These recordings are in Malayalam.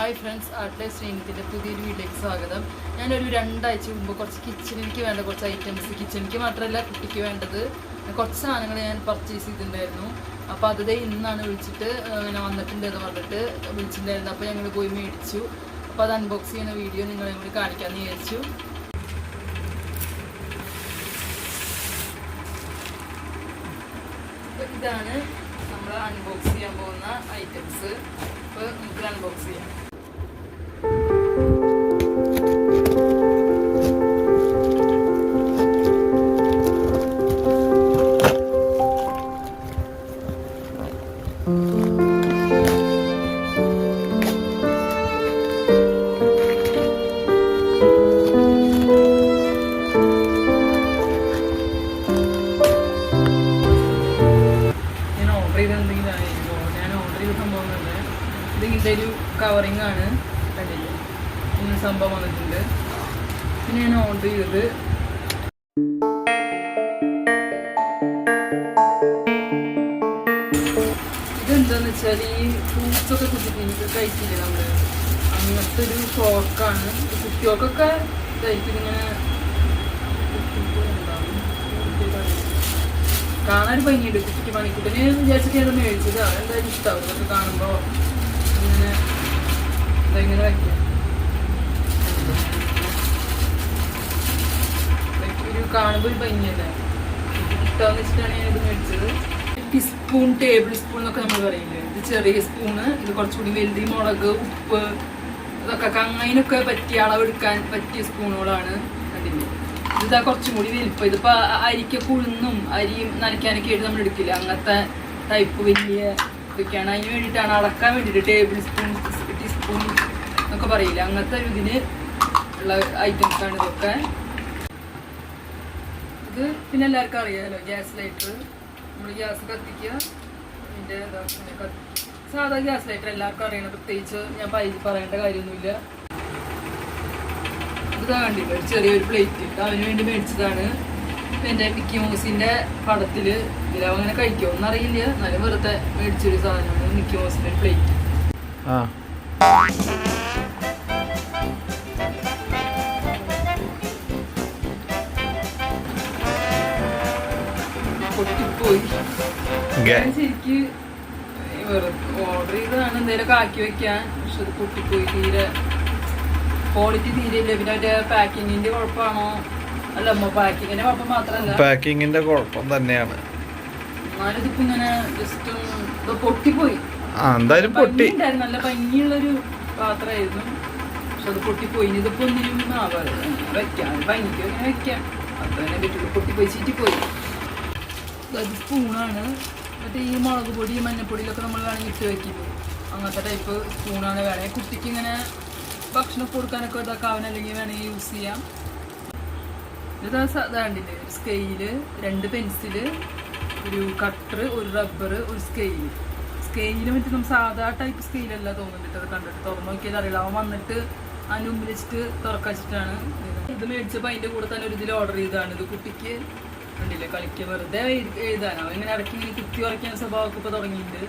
ഹായ് ഫ്രണ്ട്സ് ആർട്ട്ലെ ശ്രീനിത്തിന്റെ പുതിയൊരു വീട്ടിലേക്ക് സ്വാഗതം. ഞാനൊരു രണ്ടാഴ്ച മുമ്പ് കുറച്ച് കിച്ചണിലേക്ക് വേണ്ട കുറച്ച് ഐറ്റംസ് കിച്ചണിക്ക് മാത്രമല്ല കുട്ടിക്ക് വേണ്ടത്. കുറച്ച് സാധനങ്ങൾ ഞാൻ പർച്ചേസ് ചെയ്തിട്ടുണ്ടായിരുന്നു. അപ്പോൾ അത് ഇന്നാണ് വിളിച്ചിട്ട് ഞാൻ വന്നിട്ടുണ്ട് എന്ന് പറഞ്ഞിട്ട് വിളിച്ചിട്ടുണ്ടായിരുന്നു. അപ്പോൾ ഞങ്ങൾ പോയി മേടിച്ചു. അപ്പോൾ അത് അൺബോക്സ് ചെയ്യുന്ന വീഡിയോ നിങ്ങളെ കൂടി കാണിക്കാമെന്ന് വിചാരിച്ചു. ഇതാണ് നമ്മൾ അൺബോക്സ് ചെയ്യാൻ പോകുന്ന ഐറ്റംസ് അപ്പോൾ നമുക്ക് അൺബോക്സ് ചെയ്യാം. കവറിങ് ആണ്. ഇങ്ങനെ സംഭവം വന്നിട്ടുണ്ട്. പിന്നെ ഞാൻ ഓർഡർ ചെയ്തത് ഇതെന്താന്ന് വെച്ചാൽ ഈ ഫ്രൂട്ട്സ് ഒക്കെ കുത്തിട്ട് കഴിക്കില്ല നമ്മൾ? അങ്ങനത്തെ ഒരു ഫോർക്കാണ് കുട്ടികൾക്കൊക്കെ കഴിക്കുന്നിങ്ങനെ കാണാൻ ഭംഗിയുണ്ട് കുട്ടിക്ക് മണിക്കുട്ടനെ. വിചാരിച്ചിട്ട് ഞാൻ മേടിച്ചത്. അതെന്തായാലും ഇഷ്ടമാവും ഇതൊക്കെ കാണുമ്പോൾ ഇങ്ങനെ ഇങ്ങനെ വയ്ക്കാം ഒരു കാണുമ്പോൾ ഭംഗിയല്ലേ? ഇഷ്ടമെന്ന് വെച്ചിട്ടാണ് ഞാൻ ഇത് മേടിച്ചത്. ടീസ്പൂൺ ടേബിൾ സ്പൂൺ എന്നൊക്കെ നമ്മൾ പറയില്ലേ? ഇത് ചെറിയ സ്പൂണ് ഇത് കുറച്ചുകൂടി വലുത് മുളക് ഉപ്പ് ഇതൊക്കെ അങ്ങനെയൊക്കെ പറ്റിയ അളവെടുക്കാൻ പറ്റിയ സ്പൂണുകളാണ് അതിന്റെ ഇതാ കുറച്ചും കൂടി വലിപ്പം. ഇതിപ്പോ അരിക്കൊക്കെ ഉഴുന്നും അരിയും നനയ്ക്കാനൊക്കെ ആയിട്ട് നമ്മൾ എടുക്കില്ല അങ്ങനത്തെ ടൈപ്പ് വലിയ ഇതൊക്കെയാണ്. അതിന് വേണ്ടിയിട്ടാണ് അളക്കാൻ വേണ്ടിയിട്ട് ടേബിൾ സ്പൂൺ ടീസ്പൂൺ എന്നൊക്കെ പറയില്ല? അങ്ങനത്തെ ഒരു ഇതിന് ഉള്ള ഐറ്റംസ് ആണ് ഇതൊക്കെ. ഇത് പിന്നെ എല്ലാവർക്കും അറിയാമല്ലോ ഗ്യാസ് ലൈറ്റർ നമ്മൾ ഗ്യാസ് കത്തിക്കുക. അതിന്റെ സാധാ ഗ്യാസ് ലൈറ്റർ എല്ലാവർക്കും അറിയണം. പ്രത്യേകിച്ച് ഞാൻ പറയേണ്ട കാര്യമൊന്നുമില്ല. ഇതാ കണ്ടില്ല ഒരു ചെറിയൊരു പ്ലേറ്റ് അവന് വേണ്ടി മേടിച്ചതാണ്. എന്റെ മിക്കി മോസിന്റെ പടത്തിൽ ഇതിലവ അങ്ങനെ കഴിക്കുമോ എന്നറിയില്ല എന്നാലും വെറുതെ മേടിച്ചൊരു സാധനമാണ് മിക്കി മോസിന്റെ പ്ലേറ്റ് ആ. പൊട്ടിപ്പോയി. ശരിക്ക് ഓർഡർ ചെയ്തതാണ്. എന്തെങ്കിലുമൊക്കെ ആക്കി വെക്കാൻ. പക്ഷെ അത് പൊട്ടിപ്പോയി. തീരെ ക്വാളിറ്റി തീരെ ഇല്ല പിന്നെ അതിന്റെ പാക്കിങ്ങിന്റെ കുഴപ്പമാണോ? അല്ല പാക്കിങ്ങിന്റെ കുഴപ്പം മാത്രമല്ല. പാക്കിങ്ങിന്റെ കുഴപ്പം തന്നെയാണ്. എന്നാലും ഇതിപ്പോ ഇങ്ങനെ ജസ്റ്റ് പൊട്ടിപ്പോയി. ആ എന്തായാലും പൊട്ടി. നല്ല ഭംഗിയുള്ളൊരു പാത്രമായിരുന്നു. പക്ഷെ അത് പൊട്ടിപ്പോയി. ഇതിപ്പോ ഒന്നിനും ആവാറ് വെക്കാം. ഭംഗിക്ക് ഇങ്ങനെ വെക്കാം. അപ്പൊ തന്നെ പറ്റുള്ളൂ. പൊട്ടിപ്പോയി ചീറ്റിപ്പോയി. അത് സ്പൂണാണ്. മറ്റേ ഈ മുളക് പൊടി മഞ്ഞപ്പൊടിയിലൊക്കെ നമ്മൾ വേണമെങ്കിൽ ഇട്ട് വെക്കില്ലേ അങ്ങനത്തെ ടൈപ്പ് സ്പൂണാണ് വേണമെങ്കിൽ കുട്ടിക്ക് ഇങ്ങനെ ഭക്ഷണം കൊടുക്കാനൊക്കെ ഇതൊക്കെ അവൻ അല്ലെങ്കിൽ വേണമെങ്കിൽ യൂസ് ചെയ്യാം. ഇത് ഒരു സ്കെയിൽ രണ്ട് പെൻസിൽ ഒരു കട്ടർ ഒരു റബ്ബർ ഒരു സ്കെയിൽ സ്കെയിൽ മറ്റേ നമ്മൾ സാധാ ടൈപ്പ് സ്കെയിലല്ല തോന്നുന്നുണ്ട്. അത് കണ്ടിട്ട് തുറന്നു നോക്കിയാൽ അറിയില്ല. അവൻ വന്നിട്ട് അതിന് മുമ്പിൽ വെച്ചിട്ട് തുറക്കച്ചിട്ടാണ് ഇത് മേടിച്ചപ്പോൾ അതിന്റെ കൂടെ തന്നെ ഒരു ഇതിൽ ഓർഡർ ചെയ്തതാണ്. ഇത് കുട്ടിക്ക് ഉണ്ടല്ലേ കളിക്കുക വെറുതെ എഴുതാനോ. ഇങ്ങനെ ഇടയ്ക്ക് ഇങ്ങനെ കുത്തി വരയ്ക്കാൻ സ്വഭാവമൊക്കെ ഇപ്പോൾ തുടങ്ങിയിട്ടുണ്ട്.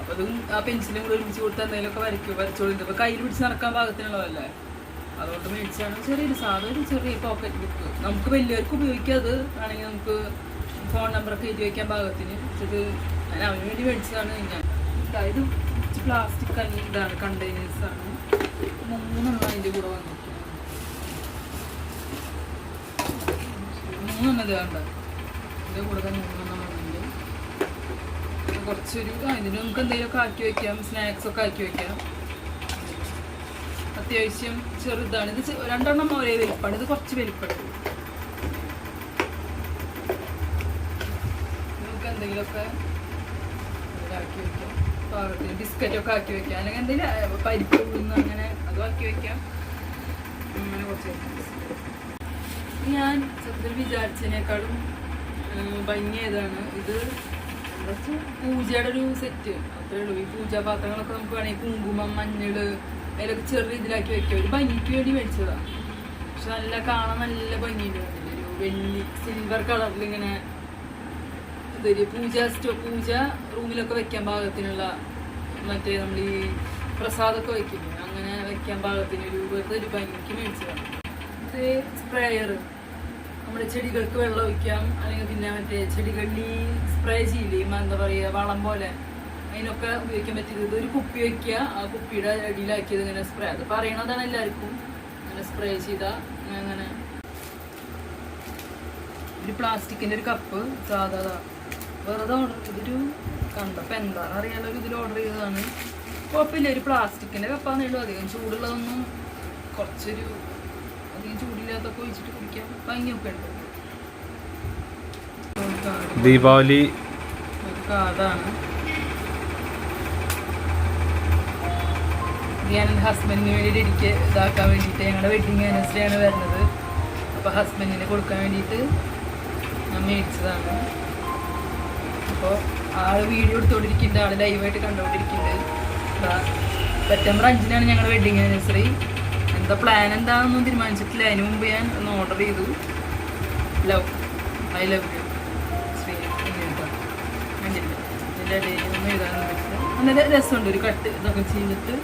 അപ്പോൾ അതും ആ പെൻസിലും കൂടെ ഒരുമിച്ച് കൊടുത്ത് എന്തെങ്കിലുമൊക്കെ വരയ്ക്കും വരച്ചോളിണ്ട് ഇപ്പോൾ കയ്യിൽ പിടിച്ച് നടക്കാൻ പാകത്തിനുള്ളതല്ലേ? അതുകൊണ്ട് മേടിച്ചാണ് ചെറിയൊരു സാധാ ഒരു ചെറിയ പോക്കറ്റ് ബുക്ക് നമുക്ക് വലിയവർക്ക് ഉപയോഗിക്കാം. അത് ആണെങ്കിൽ നമുക്ക് ഫോൺ നമ്പറൊക്കെ എഴുതി വയ്ക്കാൻ പാകത്തിന്. ഇത് ഞാൻ അവന് വേണ്ടി മേടിച്ചതാണ്. ഞാൻ ഇതാ, ഇത് പ്ലാസ്റ്റിക് കഞ്ഞി ഇതാണ് കണ്ടെയ്നേഴ്സ് ആണ്. മൂന്നെണ്ണം അതിന്റെ കൂടെ വന്നിട്ടുണ്ട്. മൂന്നെണ്ണം ഇതാണ്ട് ഇതിന്റെ കൂടെ തന്നെ മൂന്നെണ്ണം വന്നിട്ടുണ്ട്. കുറച്ചൊരു ആ നമുക്ക് എന്തെങ്കിലുമൊക്കെ ആക്കി വെക്കാം. സ്നാക്സ് ഒക്കെ ആക്കി വെക്കാം. അത്യാവശ്യം ചെറുതാണ്. ഇത് രണ്ടെണ്ണം ഒരേ വലിപ്പാണ് ഇത് കുറച്ച് വലിപ്പാണ് നമുക്ക് എന്തെങ്കിലുമൊക്കെ വെക്കാം. പാകത്തിന് ബിസ്ക്കറ്റൊക്കെ ആക്കി വെക്കാം അല്ലെങ്കിൽ എന്തെങ്കിലും പരിപ്പ് ഉഴുന്ന് അങ്ങനെ അതും ആക്കി വെക്കാം അങ്ങനെ കുറച്ച് ഞാൻ സത്യത്തിൽ വിചാരിച്ചതിനേക്കാളും ഭംഗി ഏതാണ് ഇത് കുറച്ച് പൂജയുടെ ഒരു സെറ്റ്. അത്രേ ഉള്ളൂ. ഈ പൂജാപാത്രങ്ങളൊക്കെ നമുക്ക് വേണമെങ്കിൽ കുങ്കുമം മഞ്ഞൾ അതിലൊക്കെ ചെറിയ ഇതിലാക്കി വെക്കാം ഒരു ഭംഗിക്ക് വേണ്ടി മേടിച്ചതാണ് പക്ഷെ നല്ല കാണാൻ നല്ല ഭംഗിയുണ്ട്. ഒരു വെള്ളി സിൽവർ കളറിൽ ഇങ്ങനെ ഇതൊരു പൂജ സ്റ്റോ പൂജ റൂമിലൊക്കെ വെക്കാൻ പാകത്തിനുള്ള മറ്റേ നമ്മൾ ഈ പ്രസാദമൊക്കെ വെക്കും അങ്ങനെ വെക്കാൻ പാകത്തിന് ഒരു വെറുതെ ഒരു ഭംഗിക്ക് മേടിച്ചതാണ്. ഇത് സ്പ്രേയർ. നമ്മുടെ ചെടികൾക്ക് വെള്ളം ഒഴിക്കാം. അല്ലെങ്കിൽ പിന്നെ മറ്റേ ചെടികളിൽ സ്പ്രേ ചെയ്യില്ലേ? എന്താ പറയുക വളം പോലെ. അതിനൊക്കെ ഉപയോഗിക്കാൻ പറ്റിയത് ഒരു കുപ്പി വെക്കുക. ആ കുപ്പിയുടെ അടിയിലാക്കിയത് ഇങ്ങനെ സ്പ്രേ. അത് പറയണതാണ് എല്ലാവർക്കും. അങ്ങനെ സ്പ്രേ ചെയ്ത അങ്ങനെ. ഒരു പ്ലാസ്റ്റിക്കിന്റെ ഒരു കപ്പ് സാധാ വെറുതെ ഓർഡർ ഇതൊരു കണ്ടപ്പോൾ എന്താണെന്ന് അറിയാലോ ഇതിൽ ഓർഡർ ചെയ്തതാണ്. കുഴപ്പമില്ല ഒരു പ്ലാസ്റ്റിക്കിന്റെ കപ്പാന്നേ ഉള്ളൂ. അധികം ചൂടുള്ളതൊന്നും കുറച്ചൊരു അധികം ചൂടില്ലാത്തൊക്കെ ഒഴിച്ചിട്ട് കുടിക്കാൻ ഭംഗിയൊക്കെ ഉണ്ട്. ദീപാവലി കാർഡാണ്. ഞാൻ എന്റെ ഹസ്ബൻഡിന് വേണ്ടിയിട്ട് എനിക്ക് ഇതാക്കാൻ വേണ്ടിയിട്ട് ഞങ്ങളുടെ വെഡിങ് ആനിവേഴ്സറി ആണ് വരുന്നത്. അപ്പോൾ ഹസ്ബൻഡിന് കൊടുക്കാൻ വേണ്ടിയിട്ട് ഞാൻ മേടിച്ചതാണ്. അപ്പോൾ ആൾ വീഡിയോ എടുത്തുകൊണ്ടിരിക്കുന്നുണ്ട് ആൾ ലൈവായിട്ട് കണ്ടുകൊണ്ടിരിക്കുന്നുണ്ട് സെപ്റ്റംബർ അഞ്ചിനാണ് ഞങ്ങളുടെ വെഡിങ് ആനിവേഴ്സറി എന്താ പ്ലാൻ എന്താണെന്നൊന്നും തീരുമാനിച്ചിട്ടില്ല. അതിന് മുമ്പ് ഞാൻ ഒന്ന് ഓർഡർ ചെയ്തു. Love I love you Shri ഇതിന്റെ നല്ല രസമുണ്ട് ഒരു കട്ട് ഇതൊക്കെ ചെയ്തിട്ട്.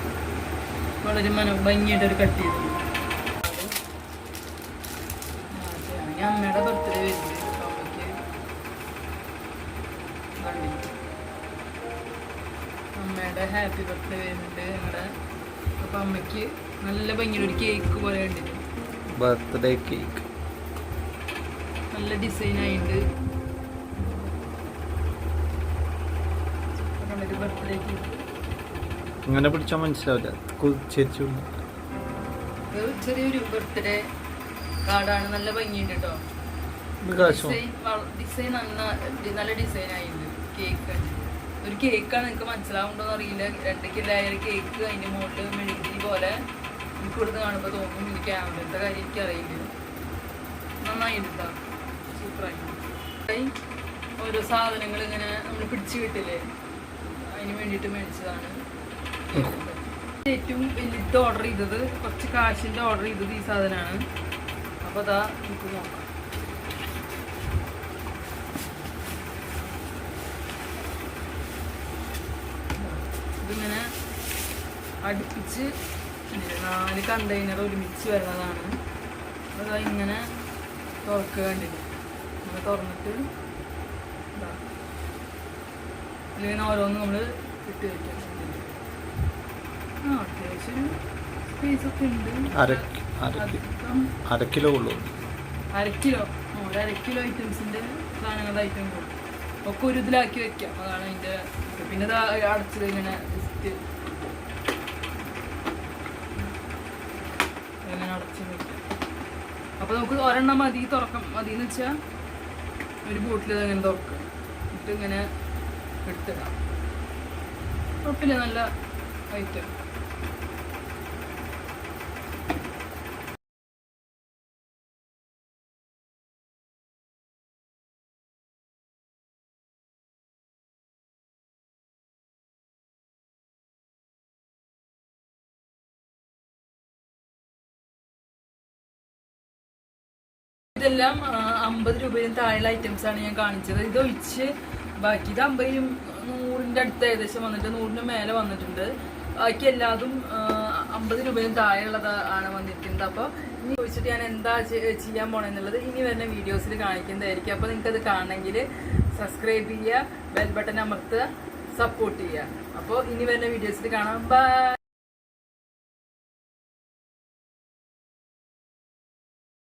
വളരെ മനോ ഭംഗിയായിട്ട് ഒരു കട്ട് ചെയ്തു. അമ്മയ്ക്ക് നല്ല ഭംഗിയുള്ള ഒരു കേക്ക് പോലെ ഉണ്ട് ബർത്ത്ഡേ കേക്ക് നല്ല ഡിസൈൻ ആയിട്ട് ബർത്ത്ഡേ കേക്ക് അങ്ങനെ പിടിച്ചാൽ മനസ്സിലാവില്ല. ചെരിച്ചു ചെറിയൊരു ബർത്ത്ഡേ കാർഡാണ് നല്ല ഭംഗിയുണ്ട് കേട്ടോ ഡിസൈൻ നല്ല ഡിസൈൻ ആയിട്ടുണ്ട്. കേക്ക് ഒരു കേക്കാണ് നിങ്ങൾക്ക് മനസ്സിലാവുണ്ടോന്ന് അറിയില്ല. രണ്ട് കിലായ കേക്ക് അതിന്റെ മോട്ട് മെഴുകി പോലെ എനിക്ക് ഇവിടുന്ന് കാണുമ്പോൾ തോന്നും എനിക്ക് ക്യാമറത്തെ കാര്യം എനിക്ക് അറിയില്ല നന്നായിട്ടാ സൂപ്പറായി. ഓരോ സാധനങ്ങൾ ഇങ്ങനെ നമ്മൾ പിടിച്ചു കിട്ടില്ലേ? അതിന് വേണ്ടിയിട്ട് മേടിച്ചതാണ്. ഏറ്റവും വലുത് ഓർഡർ ചെയ്തത് കുറച്ച് കാശിന്റെ ഓർഡർ ചെയ്തത് ഈ സാധനമാണ്. അപ്പോൾ അതാ നമുക്ക് നോക്കാം. ഇതിങ്ങനെ അടുപ്പിച്ച് നാല് കണ്ടെയ്നർ ഒരുമിച്ച് വരുന്നതാണ്. അതാ ഇങ്ങനെ തുറക്കുക കണ്ടില്ല? ഇങ്ങനെ തുറന്നിട്ട് ഇതാ. ഇതിലിങ്ങനെ ഓരോന്ന് നമ്മൾ ഇട്ട് വയ്ക്കാം ആ അത്യാവശ്യം സ്പേസൊക്കെ ഉണ്ട്. അര കിലോ ഉള്ളൂ. അര കിലോ. അര കിലോ ഐറ്റംസിന്റെ സാധനങ്ങളുടെ ഐറ്റം കൂടും ഒക്കെ ഒരു ഇതിലാക്കി വെക്കാം. അതാണ് അതിന്റെ പിന്നെ അടച്ചത് ഇങ്ങനെ അടച്ച് വെക്കാം. അപ്പൊ നമുക്ക് ഒരെണ്ണം മതി തുറക്കാം. മതി എന്ന് വെച്ചാൽ ഒരു ബോട്ടിൽ അങ്ങനെ തുറക്കുക ഇട്ടിങ്ങനെ എടുത്തിടാം. കുഴപ്പമില്ല നല്ല ഐറ്റം ഇതെല്ലാം അമ്പത് രൂപയും താഴെയുള്ള ഐറ്റംസ് ആണ് ഞാൻ കാണിച്ചത്. ഇത് ഒഴിച്ച് ബാക്കി ഇത് അമ്പതിനും നൂറിന്റെ അടുത്ത് ഏകദേശം വന്നിട്ട് നൂറിന് മേലെ വന്നിട്ടുണ്ട്. ബാക്കി എല്ലാതും അമ്പത് രൂപയും താഴെയുള്ളത് ആണ് വന്നിരിക്കുന്നത്. അപ്പോൾ ഇനി ചോദിച്ചിട്ട് ഞാൻ എന്താ ചെയ്യാൻ പോണെന്നുള്ളത് ഇനി വരുന്ന വീഡിയോസിൽ കാണിക്കുന്നതായിരിക്കും. അപ്പോൾ നിങ്ങൾക്ക് അത് കാണണമെങ്കിൽ സബ്സ്ക്രൈബ് ചെയ്യുക ബെൽ ബട്ടൺ അമർത്തുക സപ്പോർട്ട് ചെയ്യുക. അപ്പോൾ ഇനി വരുന്ന വീഡിയോസിൽ കാണാം. ബൈ